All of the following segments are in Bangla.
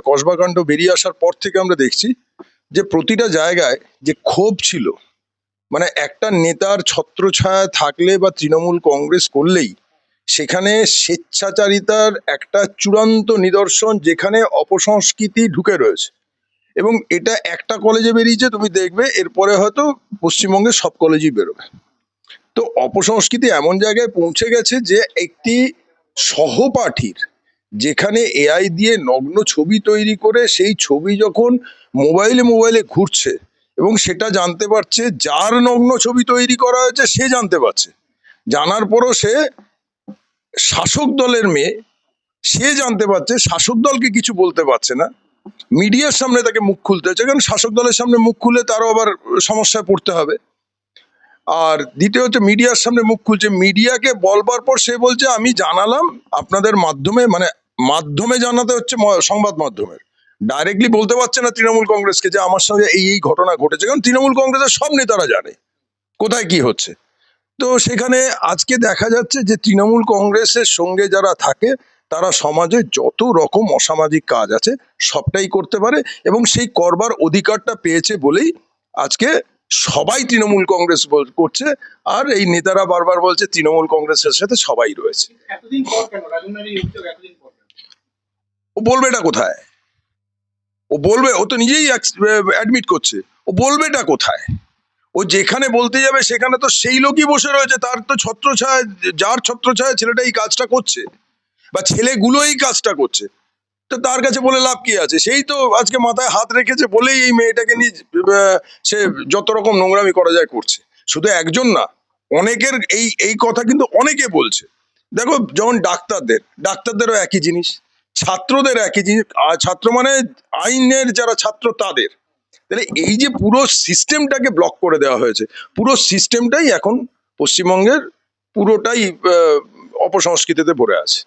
কসবাকাণ্ড বেরিয়ে আসার পর থেকে আমরা দেখছি যে প্রতিটা জায়গায় যে ক্ষোভ ছিল মানে একটা নেতার ছত্রছায়া থাকলে বা তৃণমূল কংগ্রেস করলেই, সেখানে স্বেচ্ছাচারিতার একটা চূড়ান্ত নিদর্শন যেখানে অপসংস্কৃতি ঢুকে রয়েছে। এবং এটা একটা কলেজে বেরিয়েছে, তুমি দেখবে, এরপরে হয়তো পশ্চিমবঙ্গের সব কলেজেই বেরোবে। তো অপসংস্কৃতি এমন জায়গায় পৌঁছে গেছে যে একটি সহপাঠীর যেখানে এআই দিয়ে নগ্ন ছবি তৈরি করে সেই ছবি যখন মোবাইলে মোবাইলে ঘুরছে এবং সেটা জানতে পারছে যার নগ্ন ছবি তৈরি করা হয়েছে সে জানতে পারছে। জানার পরও সে শাসক দলের মেয়ে, সে জানতে পারছে, শাসক দলকে কিছু বলতে পারছে না। মিডিয়ার সামনে তাকে মুখ খুলতে হচ্ছে, কারণ শাসক দলের সামনে মুখ খুলে তারও আবার সমস্যায় পড়তে হবে। আর দ্বিতীয় হচ্ছে মিডিয়ার সামনে মুখ খুলছে। মিডিয়াকে বলবার পর সে বলছে, আমি জানালাম আপনাদের মাধ্যমে মানে মাধ্যমে জানাতে হচ্ছে সংবাদ মাধ্যমের ডাইরেক্টলি বলতে পারছে না তৃণমূল কংগ্রেসকে যে আমার সঙ্গে এই এই ঘটনা ঘটেছে, কারণ তৃণমূল কংগ্রেসের সব নেতারা জানে কোথায় কি হচ্ছে। তো সেখানে আজকে দেখা যাচ্ছে যে তৃণমূল কংগ্রেসের সঙ্গে যারা থাকে, তারা সমাজে যত রকম অসামাজিক কাজ আছে, সবটাই করতে পারে এবং সেই করবার অধিকারটা পেয়েছে বলেই আজকে সবাই তৃণমূল কংগ্রেস করছে। আর এই নেতারা বারবার বলছে, তৃণমূল কংগ্রেসের সাথে সবাই রয়েছে। ও বলবেটা কোথায়? ও বলবে, ও তো নিজেই অ্যাডমিট করছে। ও বলবেটা কোথায়? ও যেখানে বলতে যাবে সেখানে তো সেই লোকই বসে রয়েছে। তার তো ছত্রছায়া, যার ছত্রছায়া ছেলেটা এই কাজটা করছে বা ছেলেগুলো এই কাজটা করছে, তো তার কাছে বলে লাভ কি আছে? সেই তো আজকে মাথায় হাত রেখেছে বলেই এই মেয়েটাকে নিয়ে সে যত রকম নোংরামি করা যায় করছে। শুধু একজন না, অনেকের এই এই কথা কিন্তু অনেকে বলছে। দেখো, যেমন ডাক্তারদের, ডাক্তারদেরও একই জিনিস। ছাত্রদের একই জিনিস ছাত্র মানে আইনের যারা ছাত্র তাদের। তাহলে এই যে পুরো সিস্টেমটাকে ব্লক করে দেওয়া হয়েছে পুরো সিস্টেমটাই এখন পশ্চিমবঙ্গের পুরোটাই অপসংস্কৃতিতে ভরে আছে।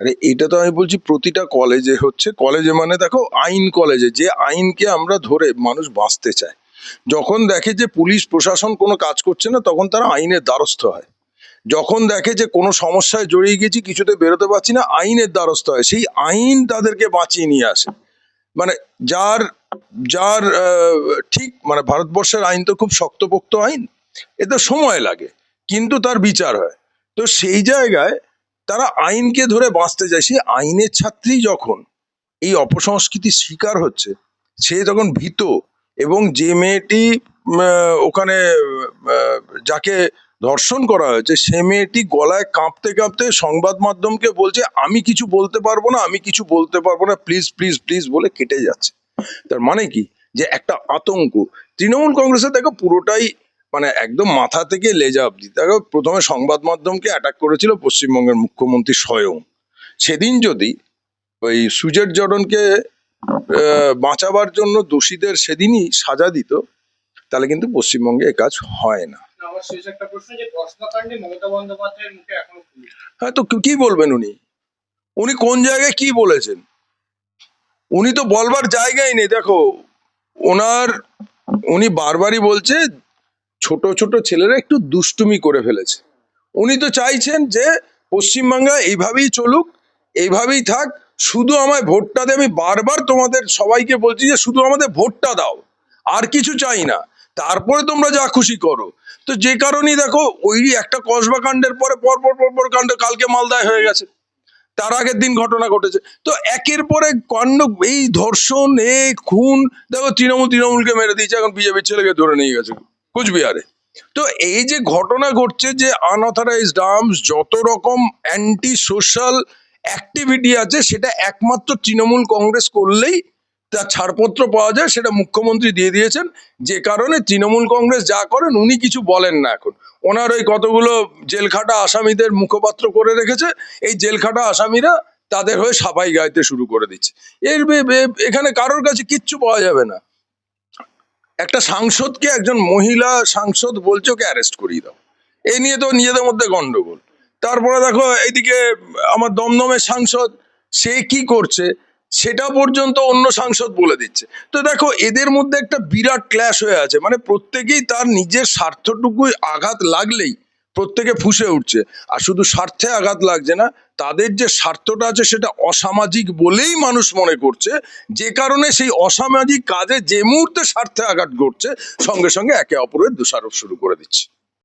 আরে এটা তো আমি বলছি প্রতিটা কলেজে হচ্ছে কলেজে মানে দেখো আইন কলেজে যে আইনকে আমরা ধরে মানুষ বাঁচতে চায়। যখন দেখে যে পুলিশ প্রশাসন কোনো কাজ করছে না তখন তারা আইনের দ্বারস্থ হয়। যখন দেখে যে কোনো সমস্যায় জড়িয়ে গেছি, কিছুতে বেরোতে পারছি না, আইনের দ্বারস্থ হয়। সেই আইন তাদেরকে বাঁচিয়ে নিয়ে আসে। মানে যার যার ঠিক মানে ভারতবর্ষের আইন তো খুব শক্তপোক্ত আইন, এতে সময় লাগে, কিন্তু তার বিচার হয়। তো সেই জায়গায় তারা আইনকে ধরে বাঁচতে যায়। সেই আইনের ছাত্রী যখন এই অপসংস্কৃতির শিকার হচ্ছে, সে তখন ভীত এবং যে মেয়েটি ওখানে যাকে ধর্ষণ করা হয়েছে। সে মেয়েটি গলায় কাঁপতে কাঁপতে সংবাদ মাধ্যমকে বলছে, আমি কিছু বলতে পারব না, আমি কিছু বলতে পারব না প্লিজ প্লিজ প্লিজ বলে কেটে যাচ্ছে। তার মানে কি? যে একটা আতঙ্ক। তৃণমূল কংগ্রেসের দেখো পুরোটাই মানে একদম মাথা থেকে লেজা অব্দি দেখো প্রথমে সংবাদ মাধ্যমকে অ্যাটাক করেছিল পশ্চিমবঙ্গের মুখ্যমন্ত্রী স্বয়ং। সেদিন যদি ওই সুজেট জর্ডনকে বাঁচাবার জন্য দোষীদের সেদিনই সাজা দিত, তাহলে কিন্তু পশ্চিমবঙ্গে এ কাজ হয় না। হ্যাঁ তো কি বলবেন উনি? উনি কোন জায়গায় কি বলেছেন? উনি তো বলবার জায়গাই নেই। দেখো, ওনার, উনি বারবারই বলছে, ছোট ছোট ছেলেরা একটু দুষ্টুমি করে ফেলেছে। উনি তো চাইছেন যে পশ্চিমবাংলা এইভাবেই চলুক, এইভাবেই থাক, শুধু আমায় ভোটটা দে, আমি বারবার তোমাদের সবাইকে বলছি যে শুধু আমাদের ভোটটা দাও, আর কিছু চাই না। তারপরে তোমরা যা খুশি করো। তো যে কারণেই দেখো, ওই একটা কসবা কাণ্ডের পরে পরপর পর পর পর কাণ্ড কালকে মালদায় হয়ে গেছে। তার আগের দিন ঘটনা ঘটেছে। তো একের পরে কাণ্ড, এই ধর্ষণ, এ খুন, দেখো তৃণমূল, তৃণমূলকে মেরে দিয়েছে, এখন বিজেপির ছেলেকে ধরে নিয়ে গেছে কুচবিহারে। তো এই যে ঘটনা ঘটছে যে আনঅথরাইজড আর্মস, যত রকম অ্যান্টি সোশ্যাল অ্যাক্টিভিটি আছে, সেটা একমাত্র তৃণমূল কংগ্রেস করলেই তার ছাড়পত্র পাওয়া যায় সেটা মুখ্যমন্ত্রী দিয়ে দিয়েছেন। যে কারণে তৃণমূল কংগ্রেস যা করেন উনি কিছু বলেন না এখন। ওনার ওই কতগুলো জেলখাটা আসামিদের মুখপাত্র করে রেখেছে, এই জেলখাটা আসামিরা তাদের হয়ে সাফাই গাইতে শুরু করে দিচ্ছে। এর এখানে কারোর কাছে কিচ্ছু পাওয়া যাবে না। একটা সাংসদকে একজন মহিলা সাংসদ বলছে, ওকে অ্যারেস্ট করিয়ে দাও। এ নিয়ে তো নিজেদের মধ্যে গন্ডগোল। তারপরে দেখো, এইদিকে আমার দমদমের সাংসদ, সে কি করছে? সেটা পর্যন্ত অন্য সাংসদ বলে দিচ্ছে। তো দেখো, এদের মধ্যে একটা বিরাট ক্ল্যাশ হয়ে আছে। মানে প্রত্যেকেই তার নিজের স্বার্থটুকুই আঘাত লাগলেই প্রত্যেকে ফুসে উঠছে। আর শুধু স্বার্থে আঘাত লাগছে না, তাদের যে স্বার্থটা আছে সেটা অসামাজিক বলেই মানুষ মনে করছে। যে কারণে সেই অসামাজিক কাজে যে মুহূর্তে স্বার্থে আঘাত ঘটছে, সঙ্গে সঙ্গে একে অপরের দোষারোপ শুরু করে দিচ্ছে।